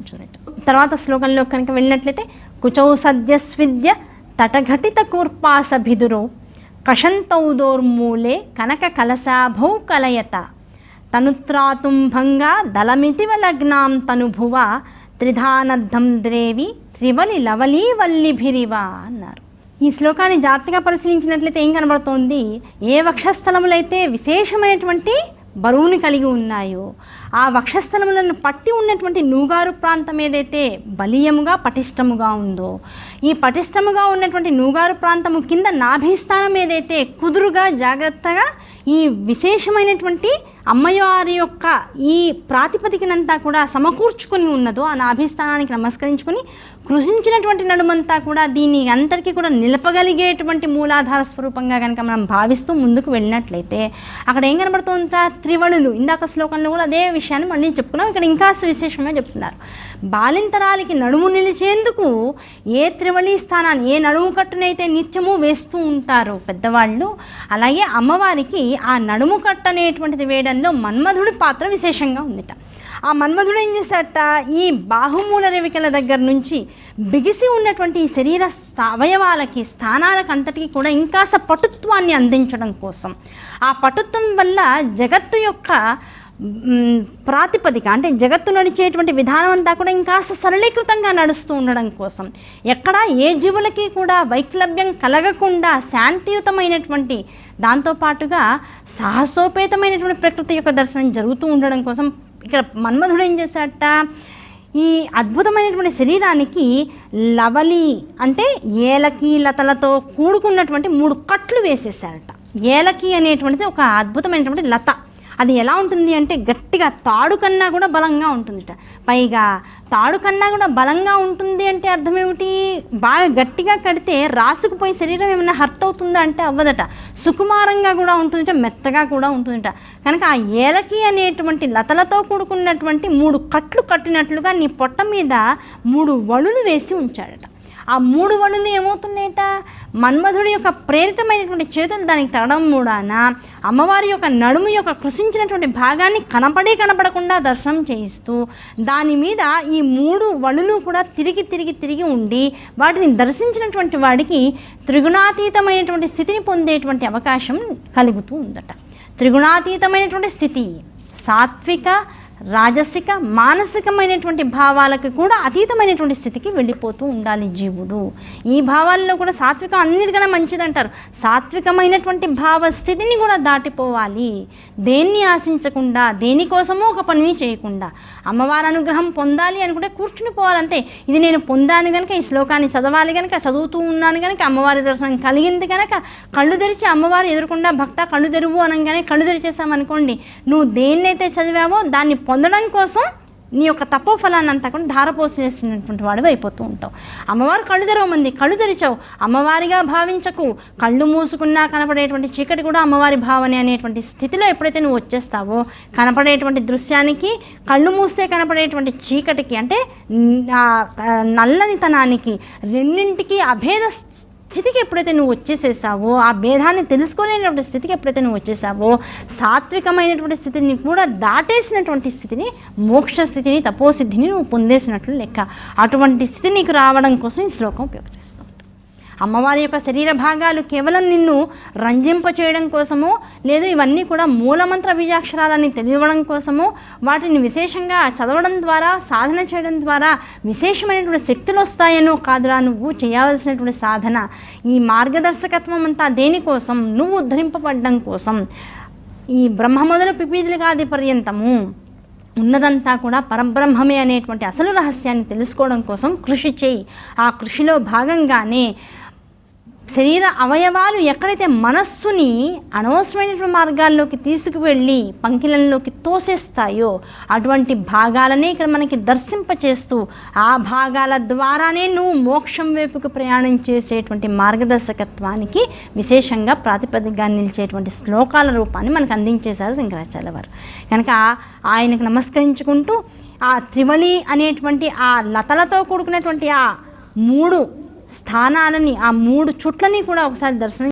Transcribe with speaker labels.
Speaker 1: ప్రశంసించున్నట్టు తర్వాత శ్లోకంలో కనుక వెళ్ళినట్లయితే కుచౌ సద్యస్విద్య తటఘటిత కూర్పాస భిదురో కషంతౌదోర్మూలే కనక కలశాభౌ కలయత తనుత్రాతుంభంగా దళమితివ లగ్నాం తనుభువ త్రిధానద్ధం ద్రేవి త్రివలి లవలీ వల్లిభిరివ అన్నారు. ఈ శ్లోకాన్ని జాగ్రత్తగా పరిశీలించినట్లయితే ఏం కనబడుతోంది? ఏ వక్షస్థలములైతే విశేషమైనటువంటి బరువుని కలిగి ఉన్నాయో ఆ వక్షస్థలములను పట్టి ఉన్నటువంటి నూగారు ప్రాంతం ఏదైతే బలీయముగా పటిష్టముగా ఉందో ఈ పటిష్టముగా ఉన్నటువంటి నూగారు ప్రాంతము కింద నాభిస్థానం ఏదైతే కుదురుగా జాగ్రత్తగా ఈ విశేషమైనటువంటి అమ్మవారి యొక్క ఈ ప్రాతిపదికనంతా కూడా సమకూర్చుకొని ఉన్నదో ఆ నాభిస్థానానికి నమస్కరించుకొని కృషించినటువంటి నడుమంతా కూడా దీని అంతటికీ కూడా నిలపగలిగేటువంటి మూలాధార స్వరూపంగా కనుక మనం భావిస్తూ ముందుకు వెళ్ళినట్లయితే అక్కడ ఏం కనబడుతుందా త్రివళులు. ఇందాక శ్లోకంలో కూడా అదే విషయాన్ని మళ్ళీ చెప్పుకున్నాం. ఇక్కడ ఇంకా విశేషమే చెప్తున్నారు. బాలింతరాలకి నడుము నిలిచేందుకు ఏ త్రివళి స్థానాన్ని ఏ నడుము కట్టునైతే నిత్యము వేస్తూ ఉంటారు పెద్దవాళ్ళు అలాగే అమ్మవారికి ఆ నడుము కట్టు అనేటువంటిది వేయడంలో మన్మధుడి పాత్ర విశేషంగా ఉందిట. ఆ మన్మధుడు ఏం చేశాడట? ఈ బాహుమూల రేవికల దగ్గర నుంచి బిగిసి ఉన్నటువంటి ఈ శరీర అవయవాలకి స్థానాలకు అంతటికి కూడా ఇంకా పటుత్వాన్ని అందించడం కోసం. ఆ పటుత్వం వల్ల జగత్తు యొక్క ప్రాతిపదిక అంటే జగత్తు నడిచేటువంటి విధానం అంతా కూడా ఇంకాస్త సరళీకృతంగా నడుస్తూ ఉండడం కోసం. ఎక్కడ ఏ జీవులకి కూడా వైక్లభ్యం కలగకుండా శాంతియుతమైనటువంటి దాంతోపాటుగా సాహసోపేతమైనటువంటి ప్రకృతి యొక్క దర్శనం జరుగుతూ ఉండడం కోసం ఇక్కడ మన్మధుడు ఏం చేశాడట? ఈ అద్భుతమైనటువంటి శరీరానికి లవలి అంటే ఏలకి లతలతో కూడుకున్నటువంటి మూడు కట్లు వేసేసారట ఏలకి అనేటువంటిది ఒక అద్భుతమైనటువంటి లత. అది ఎలా ఉంటుంది అంటే గట్టిగా తాడు కన్నా కూడా బలంగా ఉంటుందిట. పైగా తాడు కన్నా కూడా బలంగా ఉంటుంది అంటే అర్థం ఏమిటి బాగా గట్టిగా కడితే రాసుకుపోయి శరీరం ఏమైనా హర్ట్ అవుతుందా అంటే అవ్వదట. సుకుమారంగా కూడా ఉంటుందిట మెత్తగా కూడా ఉంటుందిట. కనుక ఆ ఏలకి అనేటువంటి లతలతో కూడుకున్నటువంటి మూడు కట్లు కట్టినట్లుగా నీ పొట్ట మీద మూడు వలులు వేసి ఉంచాడట. ఆ మూడు వడులు ఏమవుతున్నాయట? మన్మధుడి యొక్క ప్రేరితమైనటువంటి చేతులు దానికి తడడం మూడాన అమ్మవారి యొక్క నడుము యొక్క కృషించినటువంటి భాగాన్ని కనపడే కనపడకుండా దర్శనం చేయిస్తూ దాని మీద ఈ మూడు వణులు కూడా తిరిగి తిరిగి తిరిగి ఉండి వాటిని దర్శించినటువంటి వాడికి త్రిగుణాతీతమైనటువంటి స్థితిని పొందేటువంటి అవకాశం కలుగుతూ ఉందట. త్రిగుణాతీతమైనటువంటి స్థితి సాత్విక రాజసిక మానసికమైనటువంటి భావాలకు కూడా అతీతమైనటువంటి స్థితికి వెళ్ళిపోతూ ఉండాలి జీవుడు. ఈ భావాల్లో కూడా సాత్వికం అన్నిటికన్నా మంచిదంటారు. సాత్వికమైనటువంటి భావస్థితిని కూడా దాటిపోవాలి. దేన్ని ఆశించకుండా దేనికోసమో ఒక పనిని చేయకుండా అమ్మవారి అనుగ్రహం పొందాలి అనుకుంటే కూర్చుని పోవాలంతే. ఇది నేను పొందాను కనుక ఈ శ్లోకాన్ని చదవాలి కనుక చదువుతూ ఉన్నాను కనుక అమ్మవారి దర్శనం కలిగింది కనుక కళ్ళు తెరిచి అమ్మవారు ఎదురకుండా భక్త కళ్ళు తెరువు అనగానే కళ్ళు తెరిచేసామనుకోండి నువ్వు దేన్నైతే చదివావో దాన్ని పొందడం కోసం నీ యొక్క తపోఫలాన్ని అంతా కూడా ధారపోసేసినటువంటి వాడు అయిపోతూ ఉంటావు. అమ్మవారు కళ్ళు తెరవమంది కళ్ళు తెరిచావు. అమ్మవారిగా భావించకు. కళ్ళు మూసుకున్నా కనపడేటువంటి చీకటి కూడా అమ్మవారి భావన అనేటువంటి స్థితిలో ఎప్పుడైతే నువ్వు వచ్చేస్తావో కనపడేటువంటి దృశ్యానికి కళ్ళు మూస్తే కనపడేటువంటి చీకటికి అంటే నల్లనితనానికి రెండింటికి అభేద స్థితికి ఎప్పుడైతే నువ్వు వచ్చేసేసావో ఆ భేదాన్ని తెలుసుకోలేనటువంటి స్థితికి ఎప్పుడైతే నువ్వు వచ్చేసావో సాత్వికమైనటువంటి స్థితిని కూడా దాటేసినటువంటి స్థితిని మోక్ష స్థితిని తపోసిద్ధిని నువ్వు పొందేసినట్లు లెక్క. అటువంటి స్థితి నీకు రావడం కోసం ఈ శ్లోకం ఉపయోగిస్తుంది అమ్మవారి యొక్క శరీర భాగాలు కేవలం నిన్ను రంజింప చేయడం కోసమో లేదు ఇవన్నీ కూడా మూలమంత్ర బీజాక్షరాలని తెలియడం కోసమో వాటిని విశేషంగా చదవడం ద్వారా సాధన చేయడం ద్వారా విశేషమైనటువంటి శక్తులు వస్తాయనో కాదురా నువ్వు చేయవలసినటువంటి సాధన. ఈ మార్గదర్శకత్వం అంతా దేనికోసం? నువ్వు ఉద్ధరింపబడ్డం కోసం. ఈ బ్రహ్మ మొదలు పిపీదులుగాది పర్యంతము ఉన్నదంతా కూడా పరబ్రహ్మమే అనేటువంటి అసలు రహస్యాన్ని తెలుసుకోవడం కోసం కృషి చేయి. ఆ కృషిలో భాగంగానే శరీర అవయవాలు ఎక్కడైతే మనస్సుని అనవసరమైనటువంటి మార్గాల్లోకి తీసుకువెళ్ళి పంకిలంలోకి తోసేస్తాయో అటువంటి భాగాలనే ఇక్కడ మనకి దర్శింపచేస్తూ ఆ భాగాల ద్వారానే నువ్వు మోక్షం వైపుకు ప్రయాణం చేసేటువంటి మార్గదర్శకత్వానికి విశేషంగా ప్రాతిపదికగా నిలిచేటువంటి శ్లోకాల రూపాన్ని మనకు అందించేశారు శంకరాచార్య వారు. కనుక ఆయనకు నమస్కరించుకుంటూ ఆ త్రివళి అనేటువంటి ఆ లతలతో కూడుకున్నటువంటి ఆ మూడు స్థానాలని ఆ మూడు చుట్లని కూడా ఒకసారి దర్శనం